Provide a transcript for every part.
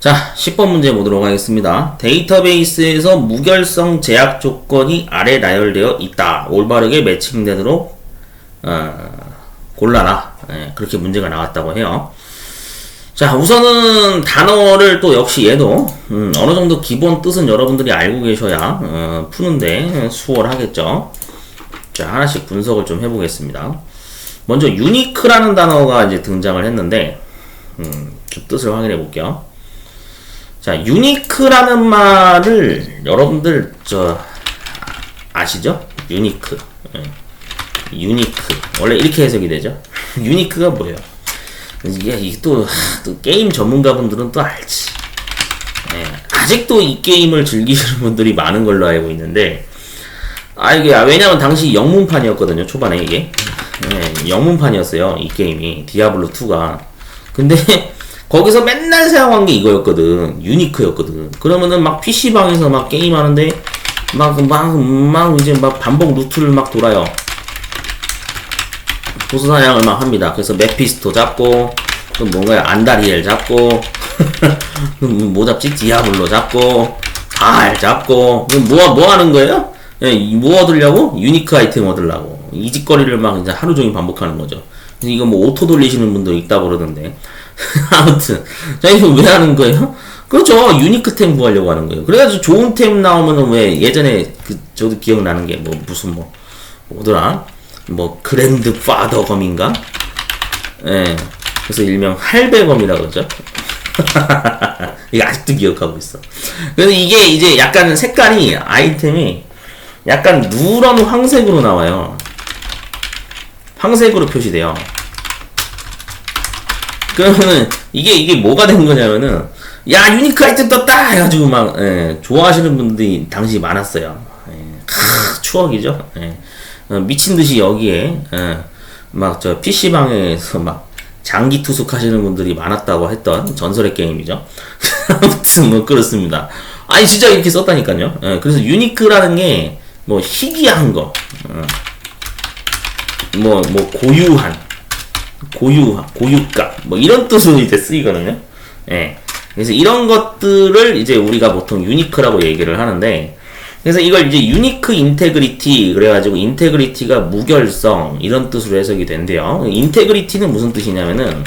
자, 10번 문제 보도록 하겠습니다. 데이터베이스에서 무결성 제약 조건이 아래 나열되어 있다. 올바르게 매칭되도록 어, 골라라. 예, 그렇게 문제가 나왔다고 해요. 자, 우선은 단어를 또 역시 얘도 음, 어느 정도 기본 뜻은 여러분들이 알고 계셔야 어, 푸는데 수월하겠죠. 자, 하나씩 분석을 좀 해보겠습니다. 먼저 유니크라는 단어가 이제 등장을 했는데 음, 좀 뜻을 확인해 볼게요. 자, 유니크라는 말을 여러분들 저 아시죠? 유니크. 예. 유니크. 원래 이렇게 해석이 되죠. 유니크가 뭐예요? 이게 또, 또 게임 전문가분들은 또 알지. 예. 아직도 이 게임을 즐기시는 분들이 많은 걸로 알고 있는데 아 이게 왜냐면 당시 영문판이었거든요. 초반에 이게. 예, 영문판이었어요. 이 게임이 디아블로 2가. 근데 거기서 맨날 사용한 게 이거였거든. 유니크였거든. 그러면은 막 PC방에서 막 게임하는데 막, 막, 막 이제 막 반복 루트를 막 돌아요. 보스 사냥을 막 합니다. 그래서 메피스토 잡고, 또 뭔가요? 안다리엘 잡고, 뭐 잡지? 디아블로 잡고, 발 잡고, 뭐, 뭐 하는 거예요? 예, 뭐 얻으려고? 유니크 아이템 얻으려고. 이 짓거리를 막 이제 하루 종일 반복하는 거죠. 이거 뭐 오토 돌리시는 분도 있다 그러던데. 아무튼. 자, 이거 왜 하는 거예요? 그렇죠. 유니크 템 구하려고 하는 거예요. 그래가지고 좋은 템 나오면은 왜 예전에 그, 저도 기억나는 게 뭐 무슨 뭐, 뭐더라? 뭐 그랜드 파더 검인가? 예. 그래서 일명 할배검이라 그러죠. 이거 아직도 기억하고 있어. 그래서 이게 이제 약간 색깔이 아이템이 약간 누런 황색으로 나와요. 황색으로 표시돼요. 그러면은 이게 이게 뭐가 된 거냐면은 야 유니크 아이템 떴다 해가지고 막 예, 좋아하시는 분들이 당시 많았어요. 예, 크, 추억이죠. 예. 어, 미친 듯이 여기에 예, 막저 PC 방에서 막 장기 투숙하시는 분들이 많았다고 했던 전설의 게임이죠. 아무튼 뭐 그렇습니다. 아니 진짜 이렇게 썼다니까요. 예, 그래서 유니크라는 게 뭐 희귀한 거, 뭐뭐 뭐 고유한, 고유 고유가 뭐 이런 뜻으로 이제 쓰이거든요. 예. 그래서 이런 것들을 이제 우리가 보통 유니크라고 얘기를 하는데 그래서 이걸 이제 유니크 인테그리티 그래가지고 인테그리티가 무결성 이런 뜻으로 해석이 된대요. 인테그리티는 무슨 뜻이냐면은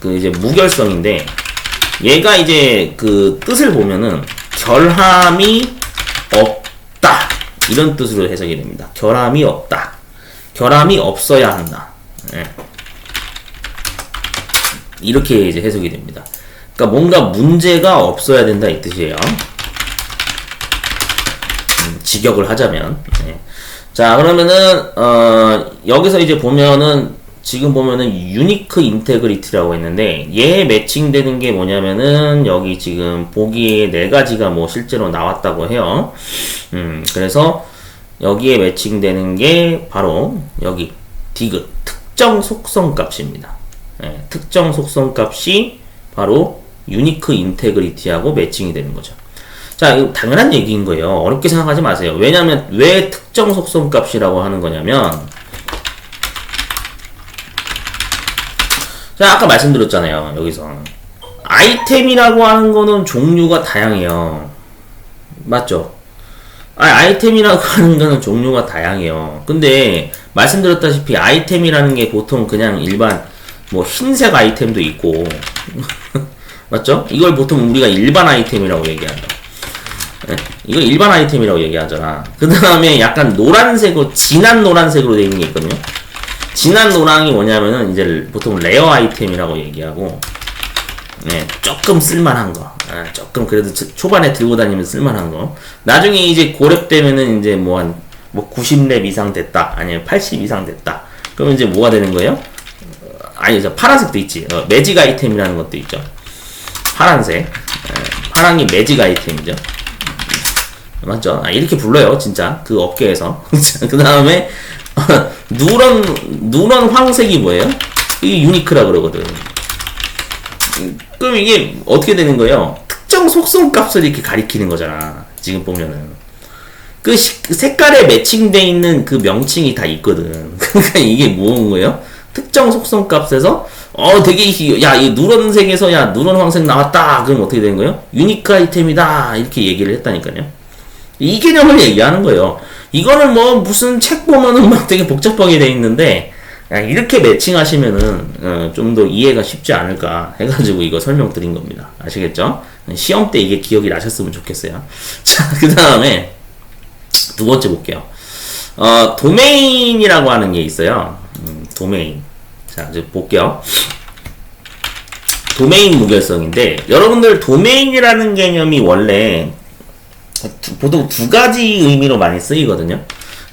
그 이제 무결성인데 얘가 이제 그 뜻을 보면은 결함이 없다 이런 뜻으로 해석이 됩니다. 결함이 없다. 결함이 없어야 한다. 예. 이렇게 이제 해석이 됩니다. 그러니까 뭔가 문제가 없어야 된다 이 뜻이에요. 음, 직역을 하자면. 네. 자 그러면은 어, 여기서 이제 보면은 지금 보면은 유니크 인테그리티라고 했는데 얘 매칭되는 게 뭐냐면은 여기 지금 보기에 네 가지가 뭐 실제로 나왔다고 해요. 음 그래서 여기에 매칭되는 게 바로 여기 디귿 특정 속성 값입니다. 네, 특정 속성 값이 바로 유니크 인테그리티하고 매칭이 되는 거죠. 자, 당연한 얘기인 거예요. 어렵게 생각하지 마세요. 왜냐하면 왜 특정 속성 값이라고 하는 거냐면 자, 아까 말씀드렸잖아요. 여기서 아이템이라고 하는 거는 종류가 다양해요. 맞죠? 아, 아이템이라고 하는 거는 종류가 다양해요. 근데 말씀드렸다시피 아이템이라는 게 보통 그냥 일반 뭐 흰색 아이템도 있고 맞죠? 이걸 보통 우리가 일반 아이템이라고 얘기하죠. 네, 이거 일반 아이템이라고 얘기하잖아. 그 다음에 약간 노란색으로 진한 노란색으로 되어 있는 게 있거든요. 진한 노랑이 뭐냐면은 이제 보통 레어 아이템이라고 얘기하고 네, 조금 쓸만한 거. 아, 조금 그래도 초반에 들고 다니면 쓸만한 거. 나중에 이제 고렙되면은 이제 뭐 한 뭐 90렙 이상 됐다. 아니면 80 이상 됐다. 그러면 이제 뭐가 되는 거예요? 아니, 저 파란색도 있지. 어, 매직 아이템이라는 것도 있죠. 파란색. 에, 파랑이 매직 아이템이죠. 맞죠? 아, 이렇게 불러요, 진짜. 그 업계에서. 그 다음에, 누런, 누런 황색이 뭐예요? 이게 유니크라 그러거든. 그럼 이게 어떻게 되는 거예요? 특정 속성 값을 이렇게 가리키는 거잖아. 지금 보면은. 그 시, 색깔에 매칭돼 있는 그 명칭이 다 있거든. 그러니까 이게 뭐인 거예요? 특정 속성 값에서 어, 되게, 희- 야, 이 누런색에서, 야, 누런 황색 나왔다. 그럼 어떻게 되는 거예요? 유니크 아이템이다. 이렇게 얘기를 했다니까요. 이 개념을 얘기하는 거예요. 이거는 뭐, 무슨 책 보면은 막 되게 복잡하게 돼 있는데, 야, 이렇게 매칭하시면은, 어, 좀 더 이해가 쉽지 않을까 해가지고 이거 설명드린 겁니다. 아시겠죠? 시험 때 이게 기억이 나셨으면 좋겠어요. 자, 그 다음에, 두 번째 볼게요. 어, 도메인이라고 하는 게 있어요. 음, 도메인. 자, 이제 볼게요. 도메인 무결성인데, 여러분들 도메인이라는 개념이 원래 두- 보통 두 가지 의미로 많이 쓰이거든요.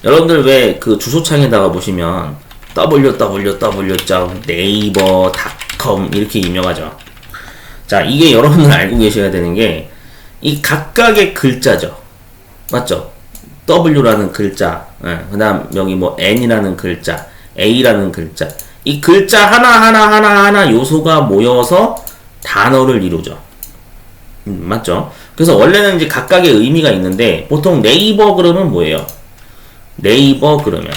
여러분들 왜 그 주소창에다가 보시면 www.naver.com 이렇게 유명하죠. 자, 이게 여러분들 알고 계셔야 되는 게 이 각각의 글자죠. 맞죠? W라는 글자, 그 다음 여기 뭐 N이라는 글자, A라는 글자. 이 글자 하나하나 하나하나 요소가 모여서 단어를 이루죠. 음, 맞죠? 그래서 원래는 이제 각각의 의미가 있는데 보통 네이버 그러면 뭐예요? 네이버 그러면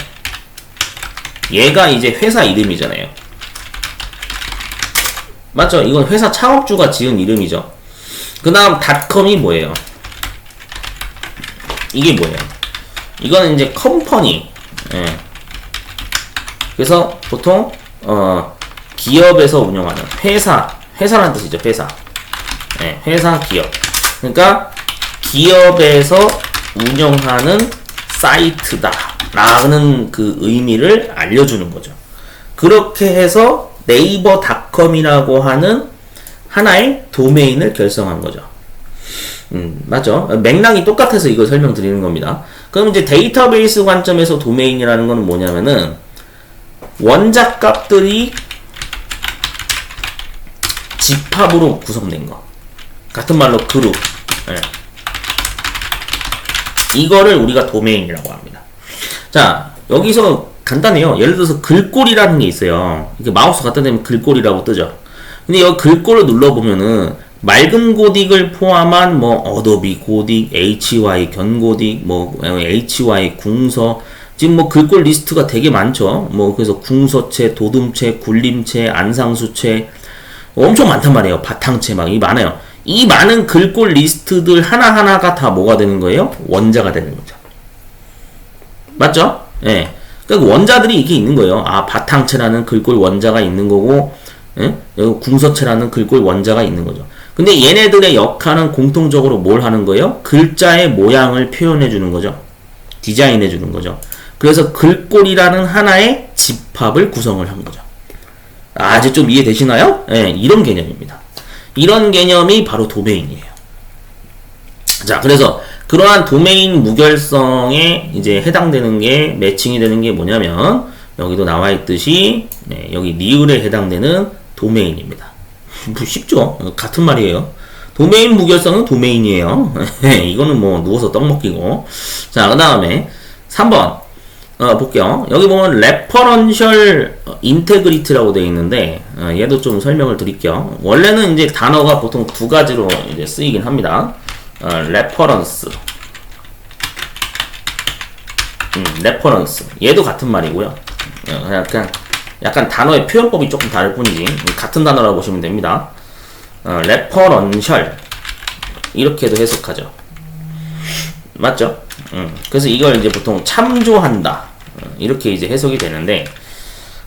얘가 이제 회사 이름이잖아요. 맞죠? 이건 회사 창업주가 지은 이름이죠. 그 다음 닷컴이 뭐예요? 이게 뭐예요? 이거는 이제 컴퍼니. 예. 그래서 보통 어 기업에서 운영하는 회사, 회사라는 뜻이죠. 회사. 예, 회사 기업. 그러니까 기업에서 운영하는 사이트다. 라는 그 의미를 알려주는 거죠. 그렇게 해서 네이버닷컴이라고 하는 하나의 도메인을 결성한 거죠. 음, 맞죠? 맥락이 똑같아서 이걸 설명드리는 겁니다. 그럼 이제 데이터베이스 관점에서 도메인이라는 건 뭐냐면은 원작 값들이 집합으로 구성된 거. 같은 말로 그룹. 예. 이거를 우리가 도메인이라고 합니다. 자, 여기서 간단해요. 예를 들어서 글꼴이라는 게 있어요. 이게 마우스 갖다 대면 글꼴이라고 뜨죠. 근데 여기 글꼴을 눌러보면은 맑은 고딕을 포함한 뭐 어도비 고딕, HY 견고딕, 뭐 HY 궁서 지금 뭐 글꼴 리스트가 되게 많죠. 뭐 그래서 궁서체, 도둠체, 굴림체, 안상수체 엄청 많단 말이에요. 바탕체 막 이 많아요. 이 많은 글꼴 리스트들 하나하나가 다 뭐가 되는 거예요? 원자가 되는 거죠. 맞죠? 예. 그러니까 원자들이 이게 있는 거예요. 아, 바탕체라는 글꼴 원자가 있는 거고, 예? 궁서체라는 글꼴 원자가 있는 거죠. 근데 얘네들의 역할은 공통적으로 뭘 하는 거예요? 글자의 모양을 표현해 주는 거죠. 디자인해 주는 거죠. 그래서 글꼴이라는 하나의 집합을 구성을 한 거죠. 아직 좀 이해되시나요? 예, 이런 개념입니다. 이런 개념이 바로 도메인이에요. 자, 그래서 그러한 도메인 무결성에 이제 해당되는 게 매칭이 되는 게 뭐냐면 여기도 나와 있듯이 네, 여기 리을에 해당되는 도메인입니다. 뭐 쉽죠? 같은 말이에요. 도메인 무결성은 도메인이에요. 이거는 뭐 누워서 떡 먹기고. 자, 그 다음에 3번. 어, 볼게요. 여기 보면 레퍼런셜 인테그리티라고 되어 있는데 어, 얘도 좀 설명을 드릴게요. 원래는 이제 단어가 보통 두 가지로 이제 쓰이긴 합니다. 어, 레퍼런스. 음, 레퍼런스. 얘도 같은 말이고요. 어, 약간 약간 단어의 표현법이 조금 다를 뿐이지 같은 단어라고 보시면 됩니다. 어, 레퍼런셜 이렇게도 해석하죠. 맞죠? 음, 그래서 이걸 이제 보통 참조한다 어, 이렇게 이제 해석이 되는데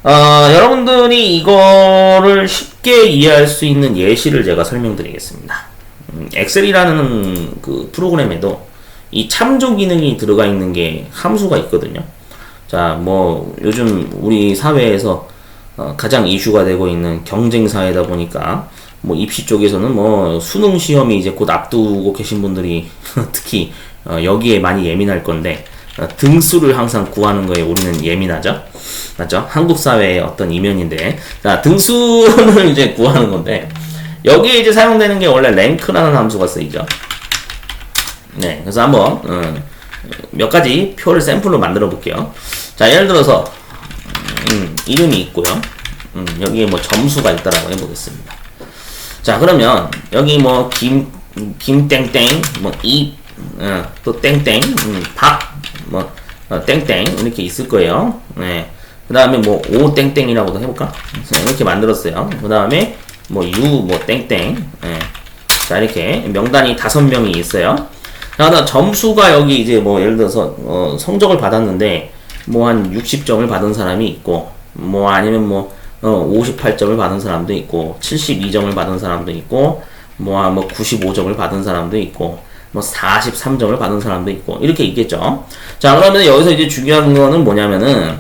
어, 여러분들이 이거를 쉽게 이해할 수 있는 예시를 제가 설명드리겠습니다. 음, 엑셀이라는 그 프로그램에도 이 참조 기능이 들어가 있는 게 함수가 있거든요. 자, 뭐 요즘 우리 사회에서 어, 가장 이슈가 되고 있는 경쟁 사회다 보니까 뭐 입시 쪽에서는 뭐 수능 시험이 이제 곧 앞두고 계신 분들이 특히 어, 여기에 많이 예민할 건데 어, 등수를 항상 구하는 거에 우리는 예민하죠. 맞죠? 한국 사회의 어떤 이면인데 자 등수를 이제 구하는 건데 여기에 이제 사용되는 게 원래 랭크라는 함수가 쓰이죠. 네, 그래서 한번 음, 몇 가지 표를 샘플로 만들어 볼게요. 자, 예를 들어서 음, 이름이 있고요. 음, 여기에 뭐 점수가 있다라고 해보겠습니다. 자, 그러면 여기 뭐 김, 김땡땡, 뭐 이 어, 또 땡땡, 음, 박, 뭐 어, 땡땡 이렇게 있을 거예요. 네. 그 다음에 뭐 O 땡땡이라고도 해볼까? 그래서 이렇게 만들었어요. 그 다음에 뭐 U 뭐 땡땡. 예. 자 이렇게 명단이 다섯 명이 있어요. 자, 그다음 점수가 여기 이제 뭐 예를 들어서 어, 성적을 받았는데 뭐 한 60점을 받은 사람이 있고 뭐 아니면 뭐 어, 58점을 받은 사람도 있고 72점을 받은 사람도 있고 뭐, 뭐 95점을 받은 사람도 있고 뭐 43점을 받은 사람도 있고 이렇게 있겠죠. 자 그러면 여기서 이제 중요한 거는 뭐냐면은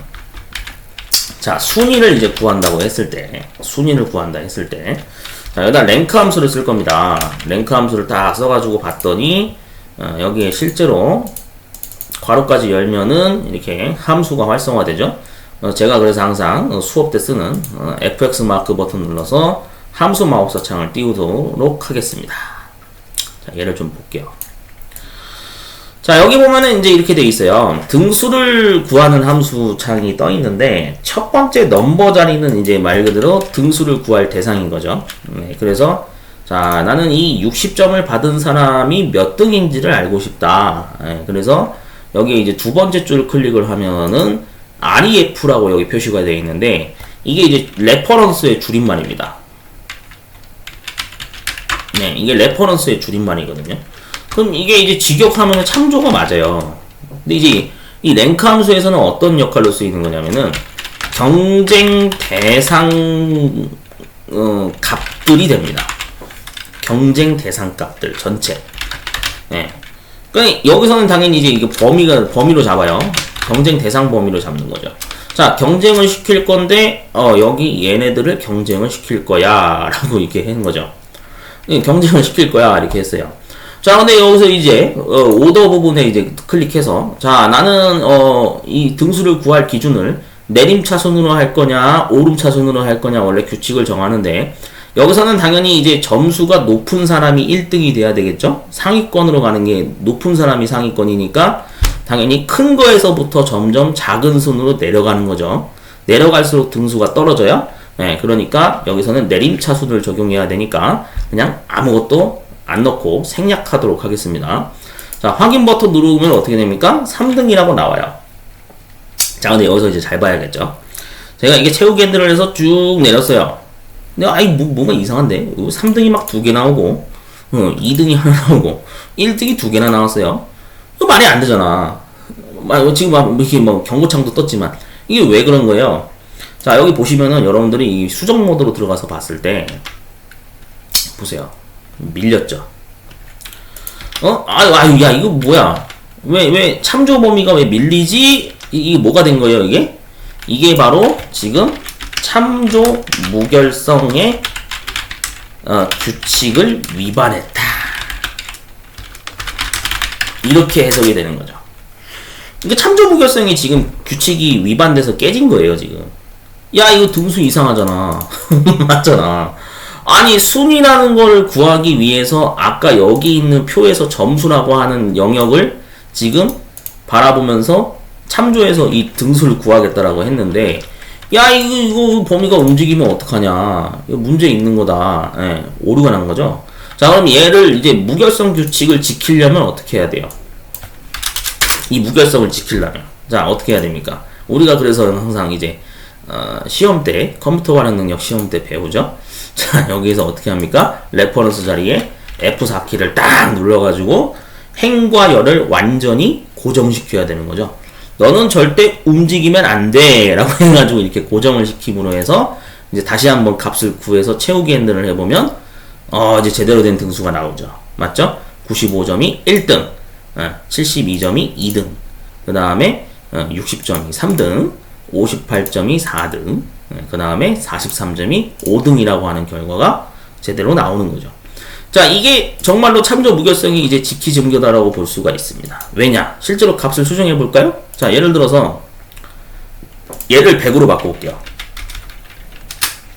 자 순위를 이제 구한다고 했을 때 순위를 구한다 했을 때 자, 여기다 랭크 함수를 쓸 겁니다. 랭크 함수를 딱 써가지고 봤더니 어, 여기에 실제로 괄호까지 열면은 이렇게 함수가 활성화되죠. 어, 제가 그래서 항상 어, 수업 때 쓰는 어, FX 마크 버튼 눌러서 함수 마우스 창을 띄우도록 하겠습니다. 자, 얘를 좀 볼게요. 자, 여기 보면은 이제 이렇게 돼 있어요. 등수를 구하는 함수 창이 떠 있는데, 첫 번째 넘버 자리는 이제 말 그대로 등수를 구할 대상인 거죠. 네, 그래서, 자, 나는 이 60점을 받은 사람이 몇 등인지를 알고 싶다. 네, 그래서, 여기에 이제 두 번째 줄 클릭을 하면은, REF라고 여기 표시가 되어 있는데, 이게 이제 레퍼런스의 줄임말입니다. 네, 이게 레퍼런스의 줄임말이거든요. 그럼 이게 이제 직역하면 참조가 맞아요. 근데 이제 이 랭크 함수에서는 어떤 역할로 쓰이는 거냐면은 경쟁 대상 어, 값들이 됩니다. 경쟁 대상 값들 전체. 네. 그러니까 여기서는 당연히 이제 이게 범위가 범위로 잡아요. 경쟁 대상 범위로 잡는 거죠. 자, 경쟁을 시킬 건데 어, 여기 얘네들을 경쟁을 시킬 거야라고 이렇게 하는 거죠. 예, 경쟁을 시킬 거야 이렇게 했어요. 자, 근데 여기서 이제 어, 오더 부분에 이제 클릭해서 자, 나는 어, 이 등수를 구할 기준을 내림 차순으로 할 거냐, 오름 차순으로 할 거냐 원래 규칙을 정하는데 여기서는 당연히 이제 점수가 높은 사람이 1등이 돼야 되겠죠? 상위권으로 가는 게 높은 사람이 상위권이니까 당연히 큰 거에서부터 점점 작은 순으로 내려가는 거죠. 내려갈수록 등수가 떨어져요. 네, 그러니까 여기서는 내림차순을 적용해야 되니까 그냥 아무것도 안 넣고 생략하도록 하겠습니다. 자, 확인 버튼 누르면 어떻게 됩니까? 3등이라고 나와요. 자, 근데 여기서 이제 잘 봐야겠죠. 제가 이게 채우기 핸들을 해서 쭉 내렸어요. 근데 아이 뭐, 뭐가 이상한데? 3등이 막 두 개 나오고 어, 2등이 하나 나오고 1등이 두 개나 나왔어요. 이거 말이 안 되잖아. 막 지금 막 이렇게 뭐 경고창도 떴지만 이게 왜 그런 거예요? 자 여기 보시면은 여러분들이 이 수정 모드로 들어가서 봤을 때 보세요 밀렸죠 어? 아유 아유 야 이거 뭐야 왜 왜 참조 범위가 왜 밀리지 이, 게 뭐가 된 거예요 이게 이게 바로 지금 참조 무결성의 어, 규칙을 위반했다. 이렇게 해석이 되는 거죠. 이게 참조 무결성이 지금 규칙이 위반돼서 깨진 거예요 지금. 야 이거 등수 이상하잖아. 맞잖아. 아니 순위라는 걸 구하기 위해서 아까 여기 있는 표에서 점수라고 하는 영역을 지금 바라보면서 참조해서 이 등수를 구하겠다라고 했는데 야 이거 이거 범위가 움직이면 어떡하냐 이거 문제 있는 거다 예, 오류가 난 거죠 자 그럼 얘를 이제 무결성 규칙을 지키려면 어떻게 해야 돼요 이 무결성을 지키려면 자 어떻게 해야 됩니까 우리가 그래서 항상 이제 어, 시험 때 컴퓨터 관련 능력 시험 때 배우죠. 자 여기서 어떻게 합니까? 레퍼런스 자리에 F4키를 딱 눌러가지고 행과 열을 완전히 고정시켜야 되는 거죠. 너는 절대 움직이면 안 돼! 라고 해가지고 이렇게 고정을 시킴으로 해서 이제 다시 한번 값을 구해서 채우기 핸들을 해보면 어 이제 제대로 된 등수가 나오죠. 맞죠? 95점이 1등, 72점이 2등, 그 다음에 60점이 3등, 58점이 4등, 그 다음에 43점이 5등이라고 하는 결과가 제대로 나오는 거죠. 자, 이게 정말로 참조 무결성이 이제 지키 증거다라고 볼 수가 있습니다. 왜냐? 실제로 값을 수정해 볼까요? 자, 예를 들어서 얘를 100으로 바꿔볼게요.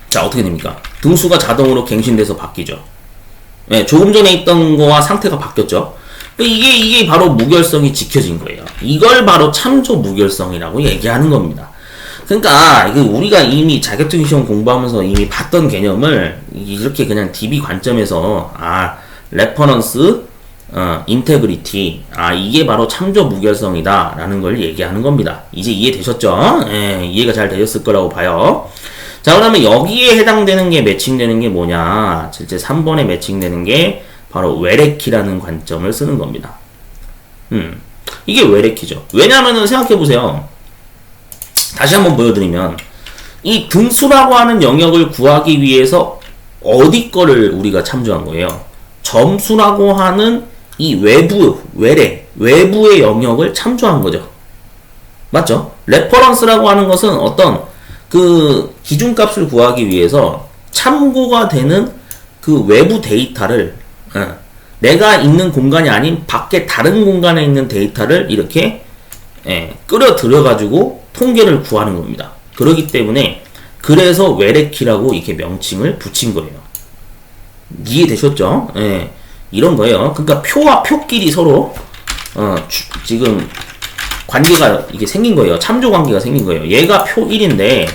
자, 어떻게 됩니까? 등수가 자동으로 갱신돼서 바뀌죠. 네, 조금 전에 있던 거와 상태가 바뀌었죠. 이게, 이게 바로 무결성이 지켜진 거예요. 이걸 바로 참조 무결성이라고 얘기하는 겁니다. 그러니까 우리가 이미 자격증 시험 공부하면서 이미 봤던 개념을 이렇게 그냥 DB 관점에서 아 레퍼런스 어, 인테그리티. 아, 이게 바로 참조 무결성이다. 라는 걸 얘기하는 겁니다. 이제 이해되셨죠? 예, 이해가 잘 되셨을 거라고 봐요. 자, 그러면 여기에 해당되는 게 매칭되는 게 뭐냐? 실제 3번에 매칭되는 게 바로 외래키라는 관점을 쓰는 겁니다. 음, 이게 외래키죠. 왜냐면은 생각해보세요. 다시 한번 보여드리면, 이 등수라고 하는 영역을 구하기 위해서 어디 거를 우리가 참조한 거예요? 점수라고 하는 이 외부, 외래, 외부의 영역을 참조한 거죠. 맞죠? 레퍼런스라고 하는 것은 어떤 그 기준값을 구하기 위해서 참고가 되는 그 외부 데이터를 어, 내가 있는 공간이 아닌 밖에 다른 공간에 있는 데이터를 이렇게 예, 끌어들여 가지고 통계를 구하는 겁니다. 그렇기 때문에 그래서 외래키라고 이렇게 명칭을 붙인 거예요. 이해되셨죠? 예, 이런 거예요. 그러니까 표와 표끼리 서로 어, 주, 지금 관계가 이게 생긴 거예요. 참조 관계가 생긴 거예요. 얘가 표 1인데,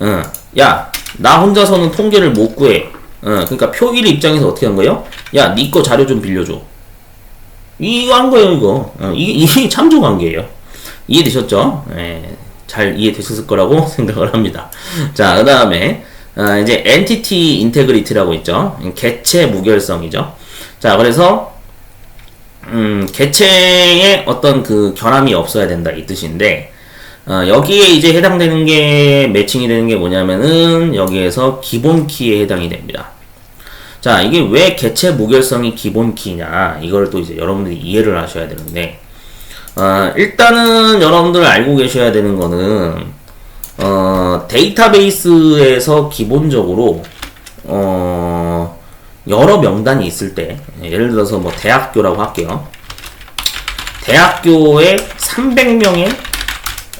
어, 야, 나 혼자서는 통계를 못 구해. 어, 그러니까 표1 입장에서 어떻게 한 거예요? 야, 니거 자료 좀 빌려줘. 이거 한 거예요, 이거. 어, 이게, 이게 참조 관계예요. 이해되셨죠? 예, 잘 이해되셨을 거라고 생각을 합니다. 자, 그 다음에, 어, 이제 entity integrity라고 있죠. 개체 무결성이죠. 자, 그래서 음, 개체에 어떤 그 결함이 없어야 된다 이 뜻인데 어, 여기에 이제 해당되는 게 매칭이 되는 게 뭐냐면은 여기에서 기본 키에 해당이 됩니다. 자, 이게 왜 개체 무결성이 기본 키냐 이걸 또 이제 여러분들이 이해를 하셔야 되는데 어, 일단은 여러분들 알고 계셔야 되는 거는 어, 데이터베이스에서 기본적으로 어, 여러 명단이 있을 때 예를 들어서 뭐 대학교라고 할게요. 대학교에 300명의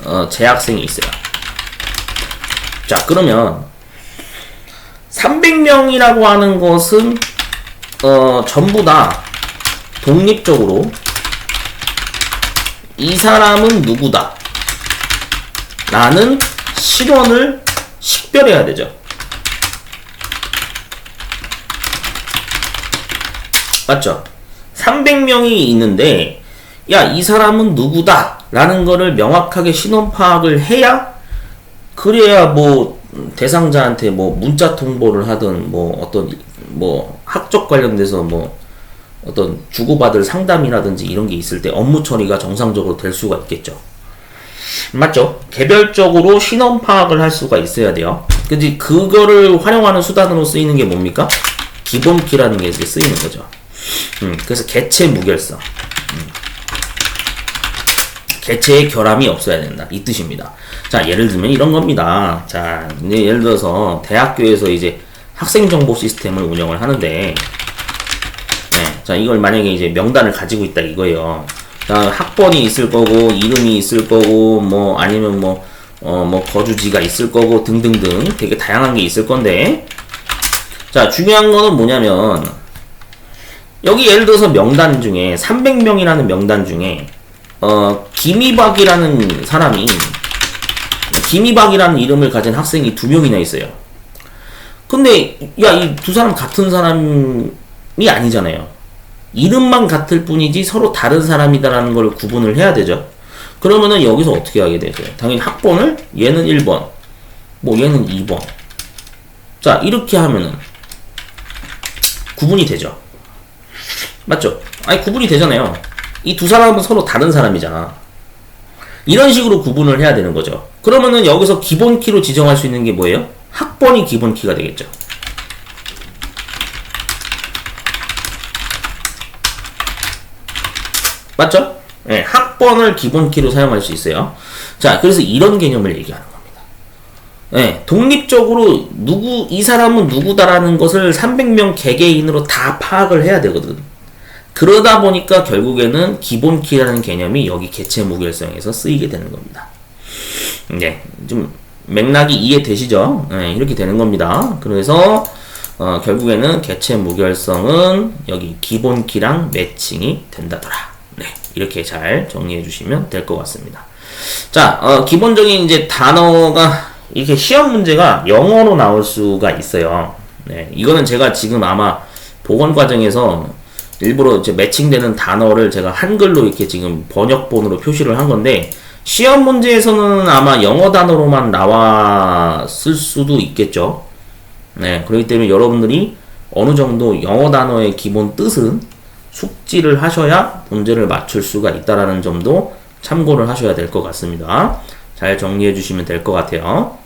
어, 재학생이 있어요. 자 그러면 300명이라고 하는 것은 어, 전부 다 독립적으로 이 사람은 누구다 라는 실언을 식별해야 되죠. 맞죠? 300명이 있는데 야 이 사람은 누구다 라는 거를 명확하게 신원 파악을 해야 그래야 뭐 대상자한테 뭐 문자 통보를 하든 뭐 어떤 뭐 학적 관련돼서 뭐 어떤 주고받을 상담이라든지 이런 게 있을 때 업무 처리가 정상적으로 될 수가 있겠죠. 맞죠? 개별적으로 신원 파악을 할 수가 있어야 돼요. 근데 그거를 활용하는 수단으로 쓰이는 게 뭡니까? 기본키라는 게 쓰이는 거죠. 음, 그래서 개체 무결성. 음. 개체의 결함이 없어야 된다. 이 뜻입니다. 자, 예를 들면 이런 겁니다. 자, 예를 들어서 대학교에서 이제 학생 정보 시스템을 운영을 하는데, 네, 자, 이걸 만약에 이제 명단을 가지고 있다 이거예요. 자, 학번이 있을 거고, 이름이 있을 거고, 뭐, 아니면 뭐, 어, 뭐, 거주지가 있을 거고, 등등등 되게 다양한 게 있을 건데, 자, 중요한 거는 뭐냐면, 여기 예를 들어서 명단 중에 300명이라는 명단 중에 어 김이박이라는 사람이 김이박이라는 이름을 가진 학생이 두 명이나 있어요. 근데 야 이 두 사람 같은 사람이 아니잖아요. 이름만 같을 뿐이지 서로 다른 사람이다라는 걸 구분을 해야 되죠. 그러면은 여기서 어떻게 하게 되죠? 당연히 학번을 얘는 1번, 뭐 얘는 2번. 자 이렇게 하면은 구분이 되죠. 맞죠? 아니 구분이 되잖아요. 이 두 사람은 서로 다른 사람이잖아. 이런 식으로 구분을 해야 되는 거죠. 그러면은 여기서 기본 키로 지정할 수 있는 게 뭐예요? 학번이 기본 키가 되겠죠. 맞죠? 네, 학번을 기본 키로 사용할 수 있어요. 자, 그래서 이런 개념을 얘기하는 겁니다. 네, 독립적으로 누구 이 사람은 누구다라는 것을 300명 개개인으로 다 파악을 해야 되거든. 그러다 보니까 결국에는 기본 키라는 개념이 여기 개체 무결성에서 쓰이게 되는 겁니다. 네, 좀 맥락이 이해되시죠? 네, 이렇게 되는 겁니다. 그래서 어, 결국에는 개체 무결성은 여기 기본 키랑 매칭이 된다더라. 네, 이렇게 잘 정리해 주시면 될 것 같습니다. 자, 어, 기본적인 이제 단어가 이렇게 시험 문제가 영어로 나올 수가 있어요. 네, 이거는 제가 지금 아마 보건 과정에서 일부러 이제 매칭되는 단어를 제가 한글로 이렇게 지금 번역본으로 표시를 한 건데 시험 문제에서는 아마 영어 단어로만 나왔을 수도 있겠죠. 네, 그렇기 때문에 여러분들이 어느 정도 영어 단어의 기본 뜻은 숙지를 하셔야 문제를 맞출 수가 있다라는 점도 참고를 하셔야 될 것 같습니다. 잘 정리해 주시면 될 것 같아요.